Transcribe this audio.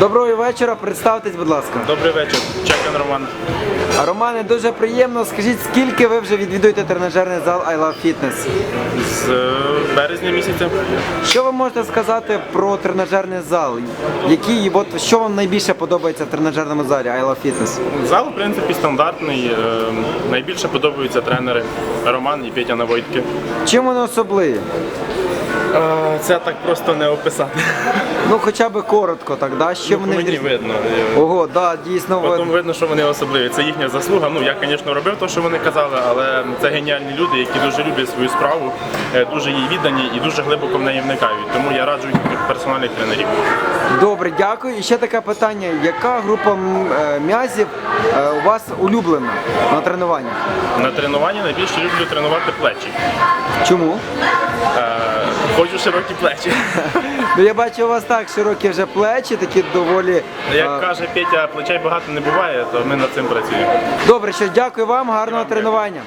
Доброго вечора, представтесь, будь ласка. Добрий вечір, Чекан Роман. Романе, дуже приємно. Скажіть, скільки ви вже відвідуєте тренажерний зал I Love Fitness? З е, березня місяця. Що ви можете сказати про тренажерний зал? Які, от, що вам найбільше подобається в тренажерному залі I Love Fitness? Зал, в принципі, стандартний. Е, Найбільше подобаються тренери Роман і Петя Навойтки. Чим вони особливі? Е, Це так просто не описати. Ну, хоча б коротко, так, да? Що вони Мені видно. Е, Ого, да, дійсно Потім видно. видно, що вони особливі. Це їхня заслуга. Ну я, звісно, робив те, що вони казали, але це геніальні люди, які дуже люблять свою справу, е, дуже їй віддані і дуже глибоко в неї вникають. Тому я раджу їх персональних тренерів. Добре, дякую. І ще таке питання: яка група е, м'язів е, у вас улюблена на тренуваннях? На тренуванні найбільше люблю тренувати плечі. Чому? Ходжу широкі плечі. Ну я бачу у вас так широкі вже плечі, такі доволі. Як е, каже Петя, плечей багато не буває, то ми над цим працюємо. Добре, що дякую вам, гарного тренування.